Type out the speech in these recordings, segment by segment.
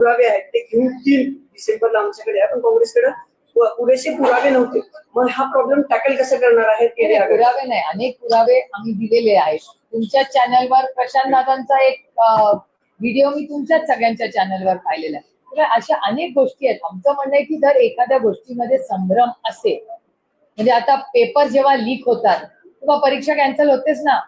पुरावे आहेत ते घेऊन तीन डिसेंबरला आमच्याकडे आहे पण काँग्रेसकडे पुरेसे पुरावे नव्हते. मग हा प्रॉब्लेम टॅकल कसं करणार नाही, पुरावे नाही. अनेक पुरावे आम्ही दिलेले आहेत. तुमच्या चॅनलवर प्रशांत दादांचा एक व्हिडिओ मी तुमच्याच सगळ्यांच्या चॅनलवर पाहिलेला आहे. अशा अनेक गोष्टी आहेत. आमचं म्हणणं आहे की जर एखाद्या गोष्टीमध्ये संभ्रम असेल म्हणजे आता पेपर जेव्हा लीक होतात तेव्हा परीक्षा कॅन्सल होतेच ना.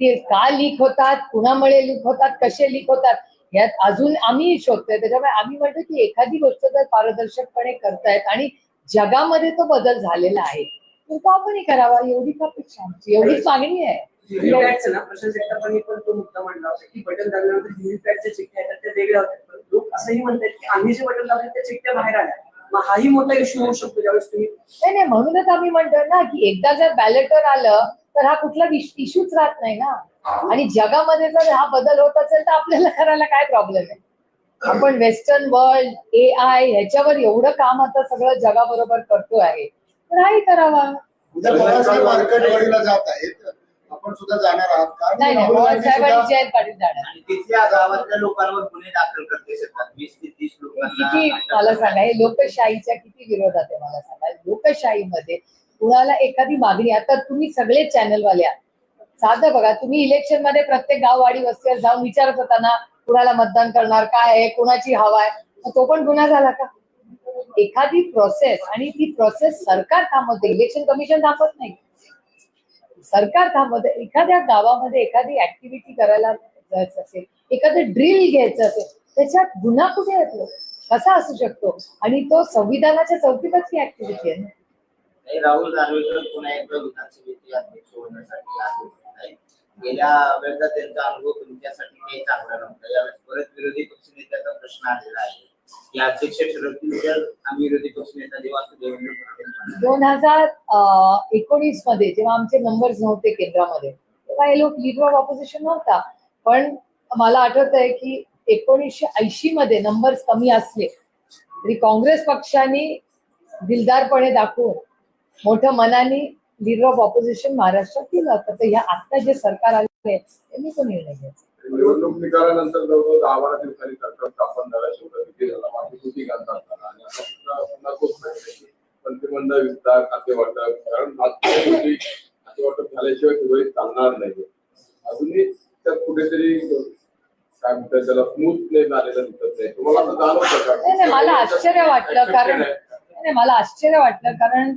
ते का लीक होतात कुणामुळे लीक होतात कसे लीक होतात यात अजून आम्ही शोधतोय. त्याच्यामुळे आम्ही म्हणतो की एखादी गोष्ट जर पारदर्शकपणे करतायत आणि जगामध्ये तो बदल झालेला आहे तर तो आपणही करावा? एवढी अपेक्षा आमची? एवढीच मागणी आहे. व्हीव्हीपॅटचं ना प्रशांत जगतापांनी पण तो मुद्दा मांडला होता की बटन दाबल्यानंतर चिठ्ठ्या आहेत त्या वेगळ्या होत्या पण लोक असंही म्हणतात की आम्ही जे बटन दाबले त्या चिठ्ठ्या बाहेर आल्या. मग हाही मोठा इश्यू होऊ शकतो ज्यावेळेस तुम्ही नाही नाही म्हणूनच आम्ही म्हणतो ना की एकदा जर बॅलेटर आलं तर हा कुठला इश्यूच राहत नाही ना. आणि जगामध्ये जर हा बदल होत असेल तर आपल्याला करायला काय प्रॉब्लेम आहे? आपण वेस्टर्न वर्ल्ड ए आय ह्याच्यावर एवढं काम आता सगळं जगाबरोबर करतो आहे. तर हाही करावा. जात आहेत. आपण सुद्धा जाणार आहात. का नाही पवार जयंत पाटील जाणार. तिथल्या गावातल्या लोकांवर गुन्हे दाखल करते शेतात. वीस ते तीस लोकांना किती मला. सांगा हे लोकशाहीच्या किती विरोधात आहे मला सांगा. लोकशाहीमध्ये कुणाला एखादी मागणी आता तुम्ही सगळे चॅनलवाले आहात. साधं बघा तुम्ही इलेक्शनमध्ये प्रत्येक गाववाडी वस्तीवर जाऊन विचारत होता ना कुणाला मतदान करणार काय आहे कुणाची हवा आहे तो पण गुन्हा झाला का? एखादी प्रोसेस आणि ती प्रोसेस सरकार थांबवते इलेक्शन कमिशन थांबवत नाही. सरकार थांबवते एखाद्या गावामध्ये एखादी ऍक्टिव्हिटी करायला जायचं असेल एखादं ड्रिल घ्यायचं असेल त्याच्यात गुन्हा कुठे येतो कसा असू शकतो? आणि तो संविधानाच्या चौकीतच ही ऍक्टिव्हिटी आहे ना. राहुल गेल्या वेळेचा त्यांचा अनुभव तुमच्यासाठी काही चांगला नव्हता. यावेळेस परत विरोधी पक्षनेत्याचा प्रश्न आलेला आहे. की अध्यक्ष ठरवतील तर आम्ही विरोधी पक्षनेता देवेंद्र फडणवीस दोन हजार एकोणीसमध्ये जेव्हा आमचे नंबर्स नव्हते केंद्रामध्ये तेव्हा हे लोक लिडर ऑफ ऑपोजिशन नव्हता. पण मला आठवत आहे की एकोणीसशे ऐंशी मध्ये नंबर्स कमी असले तरी काँग्रेस पक्षाने दिलदारपणे दाखवून मोठ्या मनाने लिडर ऑफ ऑपोजिशन महाराष्ट्रात केलं तर ह्या आता जे सरकार आले त्यांनी तो निर्णय घ्यायचा. निवडणूक निकालानंतर जवळजवळ दहा बारा दिवसांनी सरकार स्थापन झाला. आहे. मंत्रिमंडळ विस्तार खाते वाटप कारण खाते वाटप झाल्याशिवाय सुरळीत चालणार नाही. अजूनही त्यात कुठेतरी काय म्हणतात त्याला स्मूथनेस आलेला दिसत नाही. तुम्हाला असं जाणवतं का? मला आश्चर्य वाटलं कारण मला आश्चर्य वाटलं कारण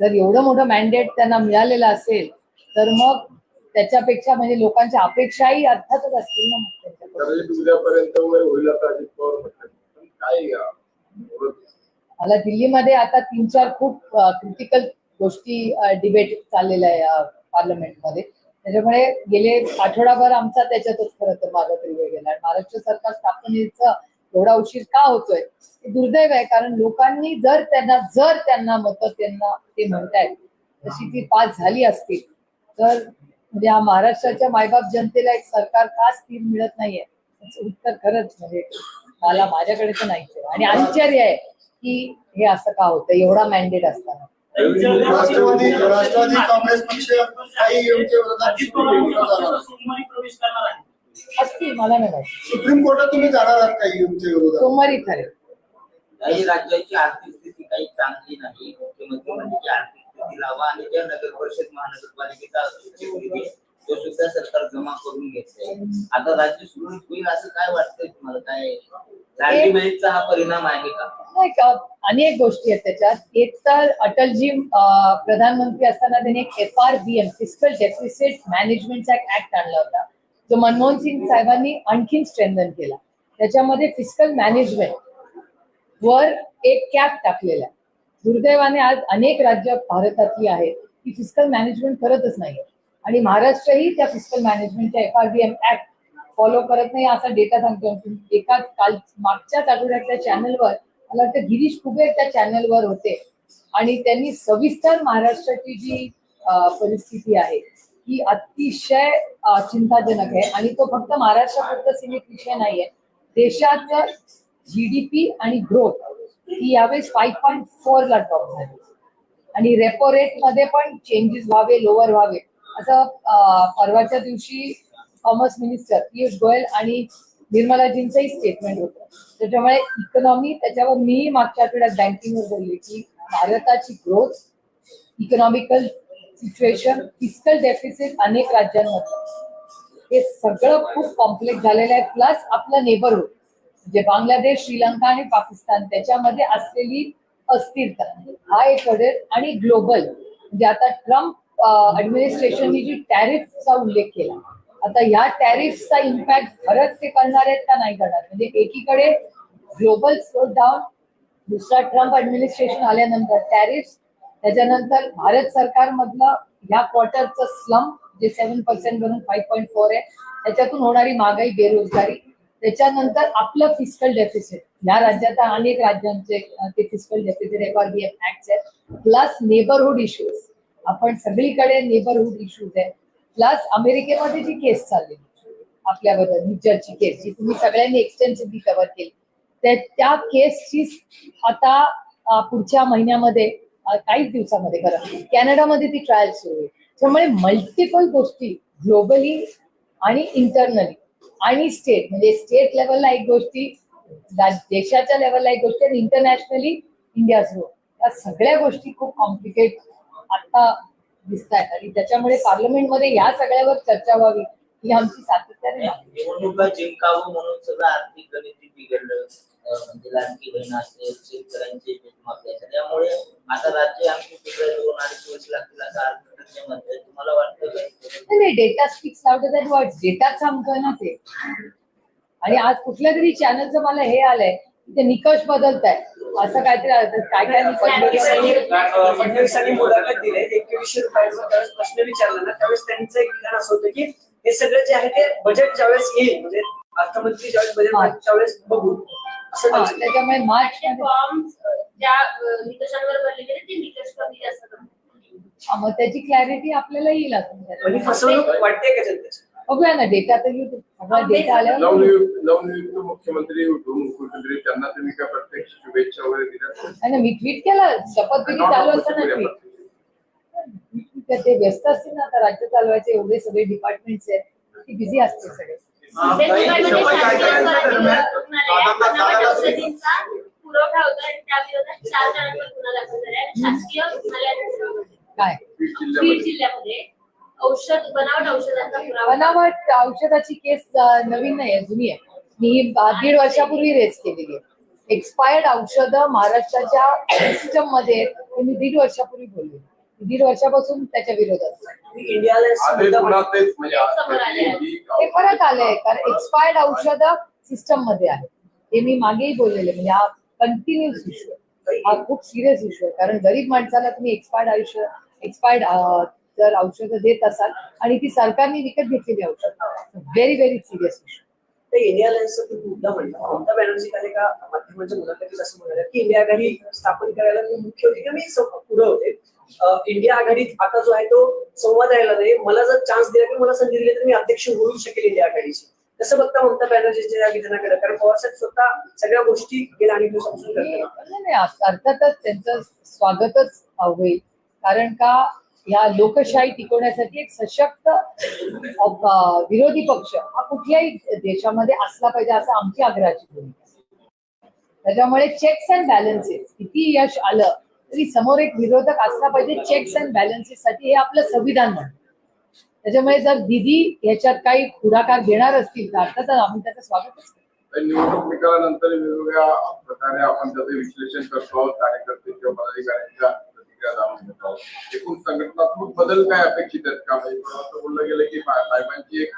जर एवढं मोठं मॅन्डेट त्यांना मिळालेलं असेल तर मग त्याच्यापेक्षा म्हणजे लोकांच्या अपेक्षाही अर्थातच असतील ना मग मला दिल्लीमध्ये आता तीन चार खूप क्रिटिकल गोष्टी डिबेट चाललेल्या आहे पार्लमेंटमध्ये त्याच्यामुळे गेले आठवडाभर आमचा त्याच्यातच खरं तर माझा वेळ गेला. आणि महाराष्ट्र सरकार स्थापनेचा एवढा उशीर का होतोय? हे दुर्दैव आहे कारण लोकांनी जर त्यांना जर त्यांना मतं त्यांना ते म्हणतायत तशी ती पास झाली असतील तर म्हणजे हा महाराष्ट्राच्या मायबाप जनतेला एक सरकार का स्थिर मिळत नाहीये. त्याचं उत्तर खरंच म्हणजे मला माझ्याकडे तर नाहीच आहे. आणि आश्चर्य आहे की हे असं का होतं एवढा मॅन्डेट असताना. राष्ट्रवादी राष्ट्रवादी काँग्रेस पक्ष काही असतील मला नाही माहिती. सुप्रीम कोर्टात तुम्ही जाणार आहात काही विरोधात? सोमवारी ठरेल काही राज्याची आर्थिक स्थिती काही चांगली नाही. मुख्यमंत्री म्हणजे आर्थिक स्थिती लावा आणि ज्या नगर परिषद महानगरपालिकेचा अध्यक्ष तो सुद्धा सरकार जमा करून घेतलाय आता राज्य सुरळीत होईल असं काय वाटतंय तुम्हाला? काय बहीणचा हा परिणाम आहे का? नाही का अनेक गोष्टी आहेत त्याच्यात. एक तर अटलजी अं, प्रधानमंत्री असताना त्यांनी एक F R B M fiscal deficit मॅनेजमेंटचा एक ऍक्ट आणला होता. जो मनमोहन सिंग साहेबांनी आणखीन स्ट्रेंथन केला. त्याच्यामध्ये फिस्कल मॅनेजमेंट वर एक कॅप टाकलेला आहे. दुर्दैवाने आज अनेक राज्य भारतातली आहेत की फिस्कल मॅनेजमेंट करतच नाही आणि महाराष्ट्रही त्या फिस्कल मॅनेजमेंटच्या F R D M act follow करत नाही असा डेटा सांगतो एका काल मागच्याच आठवड्यातल्या चॅनलवर मला वाटतं गिरीश कुबेर त्या चॅनलवर होते. आणि त्यांनी सविस्तर महाराष्ट्राची जी परिस्थिती आहे ही अतिशय चिंताजनक आहे. आणि तो फक्त महाराष्ट्रापुरता सीमित विषय नाहीये. देशाचं जीडीपी आणि ग्रोथ ही यावेळेस फाईव्ह पॉईंट फोर ला टॉप झाली. आणि रेपो रेटमध्ये पण चेंजेस व्हावे लोअर व्हावे. असं परवाच्या दिवशी कॉमर्स मिनिस्टर पियुष गोयल आणि निर्मलाजींचंही स्टेटमेंट होतं. त्याच्यामुळे इकॉनॉमी त्याच्यावर मी मागच्या आठवड्यात बँकिंगवर बोलले की भारताची growth economical situation fiscal deficit अनेक राज्यांमध्ये. हे सगळं खूप कॉम्प्लेक्स झालेलं आहे. प्लस आपलं नेबरहुड म्हणजे बांगलादेश श्रीलंका आणि पाकिस्तान त्याच्यामध्ये असलेली अस्थिरता. हा एक आणि ग्लोबल म्हणजे आता ट्रम्प ऍडमिनिस्ट्रेशननी जी टॅरिफचा उल्लेख केला. आता या टॅरिफचा इम्पॅक्ट खरंच ते करणार आहेत का नाही करणार? म्हणजे एकीकडे ग्लोबल डाऊन दुसरा ट्रम्प ऍडमिनिस्ट्रेशन आल्यानंतर टॅरिफ त्याच्यानंतर भारत सरकारमधलं ह्या क्वार्टरचं स्लम जे सेव्हन पर्सेंट वरून फाईव्ह पॉईंट फोर आहे त्याच्यातून होणारी महागाई बेरोजगारी त्याच्यानंतर आपलं फिजिकल डेफिसिट या राज्याचा अनेक राज्यांचे ते physical deficit F R B F act plus neighbourhood issues आपण सगळीकडे नेबरहुड इश्यूज आहे प्लस अमेरिकेमध्ये जी केस चालली आपल्याबद्दल निजरची केस जी तुम्ही सगळ्यांनी एक्सटेन्सिव्हली कव्हर केली. त्या- केसची आता पुढच्या महिन्यामध्ये काहीच दिवसामध्ये खरं. कॅनडामध्ये ती ट्रायल सुरू आहे. त्यामुळे मल्टिपल गोष्टी ग्लोबली आणि इंटरनली आणि स्टेट म्हणजे स्टेट लेवलला एक गोष्टी देशाच्या लेवलला एक गोष्टी आणि इंटरनॅशनली इंडिया सुरू. या सगळ्या गोष्टी खूप कॉम्प्लिकेट आता दिसत आहेत आणि त्याच्यामुळे पार्लमेंटमध्ये या सगळ्यावर चर्चा व्हावी ही आमची सातत्याने निवडणुका जिंकावं म्हणून सगळं आर्थिक गणित बिघडलं. म्हणजे लाडकी बहीण असेल शेतकऱ्यांचे आता राज्य आमची सगळे दोन अडीच वर्ष लागतील असं अर्थतज्ञ म्हणतात तुम्हाला वाटतं काय नाही, नाही data speaks louder that word डेटाच सांगतोय ना ते आणि आज कुठल्या तरी चॅनलचं मला हे आलंय ते निकष बदलत आहे असं काहीतरी आलं. काय काय निकष फडणवीसांनी बदलतायत? अं, फडणवीसांनी मुलाखत दिली एकवीसशे रुपयाचा त्यावेळेस प्रश्न विचारला ना त्यावेळेस त्यांचं एक विधान असं होतं की हे सगळं जे आहे ते बजेट ज्यावेळेस येईल म्हणजे अर्थमंत्री ज्यावेळेस बजेट हा. मांडतील त्यावेळेस बघू असं हा, त्यांचं- त्याच्यामुळे मार्च फॉर्म ज्या निकषांवर भरलेले आहेत, ते निकष कमी जास्त. मग त्याची क्लॅरिटी आपल्याला येईल आता. पण ही फसवणूक वाटते का जनतेची? बघूया ना डेटा तर. सगळा डेटा आल्यावर नवनियुक्त नवनियुक्त मुख्यमंत्री उपमुख्यमंत्री त्यांना तुम्ही काय प्रत्यक्ष शुभेच्छा वगैरे दिल्या? मी ट्विट केलं. शपथविधी चालू असताना ट्विट ते व्यस्त असतील ना आता राज्य चालवायचे एवढे सगळे डिपार्टमेंट्स आहेत. ती बिझी असतील सगळे. पुरवठा होता आणि त्या विरोधात चार जणांवर गुन्हा दाखल झाला आहे. शासकीय रुग्णालयात काय? बीड बीड जिल्ह्यामध्ये जिल्ह्यामध्ये औषध बनावट औषधांचा पुरावा. बनावट औषधाची केस अं, नवीन नाही आहे जुनी आहे. मी ही दीड वर्षापूर्वी रेस केलेली आहे. एक्सपायर्ड औषधं महाराष्ट्राच्या सिस्टममध्ये आहेत, हे मी दीड वर्षापूर्वी बोलले. दीड वर्षापासून त्याच्या विरोधात इंडियाला आज हे पुन्हा तेच म्हणजे आज समोर आले आहे. ही- ते परत आलंय कारण एक्सपायर्ड औषधं सिस्टममध्ये आहे हे मी मागेही बोललेले म्हणजे हा कंटिन्युअस इश्यू आहे हा खूप सिरियस इश्यू आहे. कारण गरीब माणसाला तुम्ही एक्सपायर्ड आयुष्य एक्सपायर्ड जर औषधं देत असाल आणि ती सरकारने विकत घेतलेली औषध व्हेरी व्हेरी सिरियस इश्यू ते इंडिया अलायन्सचा तुम्ही मुद्दा म्हणला ममता बॅनर्जी काल एका माध्यमांच्या मुलाखतीत असं म्हणाल्या की इंडिया आघाडी स्थापन करायला मी मुख्य होती. किंवा मी सौ- पुढे होते. इंडिया आघाडीत आता जो आहे तो संवाद यायला नाही. मला जर चान्स दिला किंवा मला संधी दिली तर मी अध्यक्ष होऊ शकेल इंडिया आघाडीची. कसं बघता ममता बॅनर्जीच्या या विधानाकडे कारण पवारसाहेब स्वतः सगळ्या गोष्टी गेल्या अनेक दिवसापासून नाही अर्थातच त्यांचं स्वागतच होईल कारण का या लोकशाही टिकवण्यासाठी एक सशक्त विरोधी पक्ष हा कुठल्याही देशामध्ये असला पाहिजे असं आमची आग्रहाची भूमिका. त्याच्यामुळे चेक्स अँड बॅलन्सेस किती यश आलं तरी समोर एक विरोधक असला पाहिजे चेक्स अँड बॅलन्सेस साठी हे आपलं संविधान म्हणतं त्याच्यामुळे जर दिदी याच्यात काही पुढाकार घेणार असतील तर अर्थातच आम्ही त्याचं स्वागतच करतो. तर निवडणूक निकालानंतर वेगवेगळ्या प्रकारे आपण त्याचे विश्लेषण करतो आहोत. कार्यकर्ते किंवा पदाधिकाऱ्यांच्या प्रतिक्रिया जाणून घेतो एकूण संघटनात्मक बदल काय अपेक्षित आहेत? का म्हणजे असं बोललं गेलं की साहेबांची एक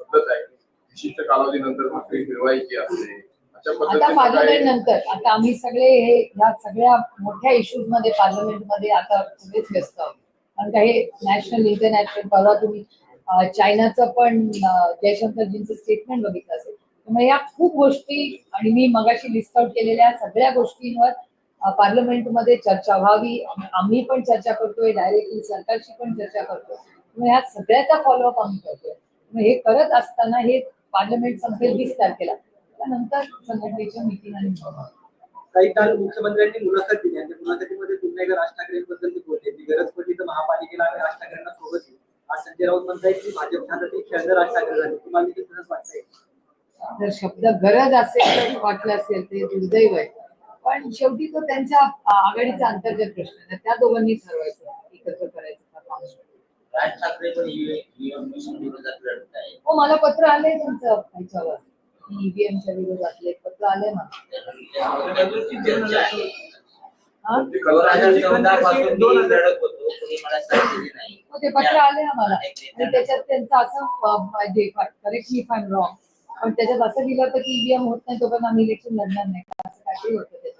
पद्धत आहे. विशिष्ट कालावधीनंतर नोकरी फिरवायची असते. आता पार्लमेंट नंतर आता आम्ही सगळे हे ह्या सगळ्या मोठ्या इश्यूजमध्ये पार्लमेंटमध्ये आता सगळेच व्यस्त आहोत. कारण काही नॅशनल इंटरनॅशनल परवा तुम्ही चायनाचं पण जयशंकरजींचं स्टेटमेंट बघितलं असेल. त्यामुळे या खूप गोष्टी आणि मी मगाशी लिस्ट आउट केलेल्या सगळ्या गोष्टींवर पार्लमेंटमध्ये चर्चा व्हावी. आम्ही पण चर्चा करतोय डायरेक्टली सरकारशी पण चर्चा करतोय. त्यामुळे ह्या सगळ्याचा फॉलोअप आम्ही करतोय. हे करत असताना हे पार्लमेंट संपेल वीस तारखेला. त्यानंतर संघटनेच्या मिटिंग आणि काही काल मुख्यमंत्र्यांनी मुलाखत दिली आणि मुलाखतीमध्ये पुन्हा एकदा राज ठाकरेंबद्दल ते बोलले. की गरज पडली तर महापालिकेला आम्ही राज ठाकरेंना सोबत घेऊ. आज संजय राऊत म्हणताय की भाजप ठाकरे खेळणं राज ठाकरे झाले. तुम्हाला देखील तसंच वाटतंय. जर शब्द गरज असेल तर वाटलं असेल ते दुर्दैव आहे. पण शेवटी तो त्यांच्या आघाडीचा अंतर्गत प्रश्न आहे. त्या दोघांनी ठरवायचं एकत्र करायचं का काम. राज ठाकरे पण हो मला पत्र आलंय ह्याच्यावर ईव्हीएमच्या विरोधातले पत्र आले मला. हा? मला ते पत्र आले आम्हाला आणि त्याच्यात त्यांचं असं म्हणजे करेक्ट मी फाईन रॉंग पण त्याच्यात असं दिलं होतं की ईव्हीएम होत नाही तोपर्यंत आम्ही इलेक्शन लढणार नाही. असं काहीतरी होतं त्याच्यात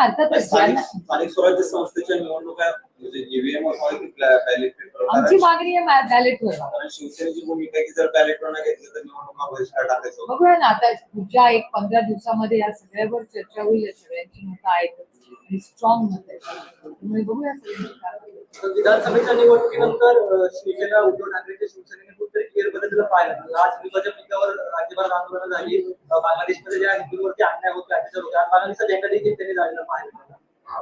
अर्थातच स्थानिक स्वराज्य संस्थेच्या निवडणुका ईव्हीएम बॅलेट पेपर आमची मागणी आहे बॅलेट वर. कारण शिवसेनेची भूमिका की जर घेतलं तर निवडणुका बहिष्कार टाकायचं होतं. बघूया ना आता पुढच्या एक पंधरा दिवसामध्ये या सगळ्यावर चर्चा होईल या सगळ्यांची मतं आहेत. आणि स्ट्रॉंग मत आहे त्यामुळे बघूया सगळ्यांची विधानसभेच्या निवडणुकीनंतर शिवसेना उद्धव ठाकरेच्या शिवसेनेने कुठेतरी क्लिअर बदललेलं पाहिलं आज हिंदूच्या मुद्द्यावर राज्यभरात आंदोलनं झाली. बांगलादेशमध्ये ज्या हिंदूंवरती अन्याय होतो त्याच्या रोगात बांगलादेशचा झेंडा देखील त्यांनी जाळलेला पाहिलं.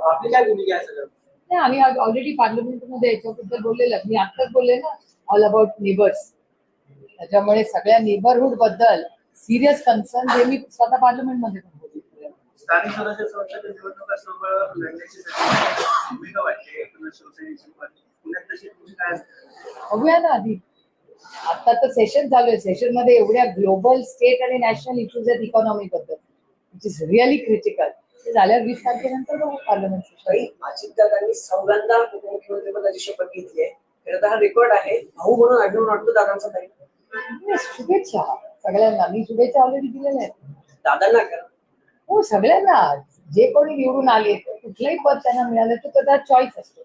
आपली काय भूमिका आहे सगळं नाही आम्ही ऑलरेडी पार्लमेंटमध्ये याच्याबद्दल बोललेलं मी आत्ताच बोलले ना ऑल अबाउट नेबर्स त्याच्यामुळे सगळ्या नेबरहुडबद्दल सिरियस कन्सर्न हे मी स्वतः पार्लमेंटमध्ये पण बोलले. स्थानिक स्वराज्य संस्थेच्या निवडणुका समोर लढण्याची सगळी भूमिका वाटते. एकूणच शिवसेनेची पण. पुण्यात तशी तुमची काय असते? बघूया ना आधी. आता तर सेशन चालू आहे. सेशनमध्ये एवढ्या ग्लोबल स्टेट आणि नॅशनल इश्यूज आहेत इकॉनॉमी बद्दल विच इज रिअली क्रिटिकल ते झाल्यावर वीस तारखेनंतर बघू पार्लमेंट काही अजितदादांनी चौघांदा उपमुख्यमंत्री पदाची शपथ घेतली आहे. खरं तर हा रेकॉर्ड आहे. भाऊ म्हणून आढळून वाटतो दादांचा काही शुभेच्छा. सगळ्यांना. मी शुभेच्छा ऑलरेडी दिलेल्या आहेत. दादांना करा हो सगळ्यांना. जे कोणी निवडून आले कुठलंही पद त्यांना मिळालं तर त्याचा चॉईस असतो.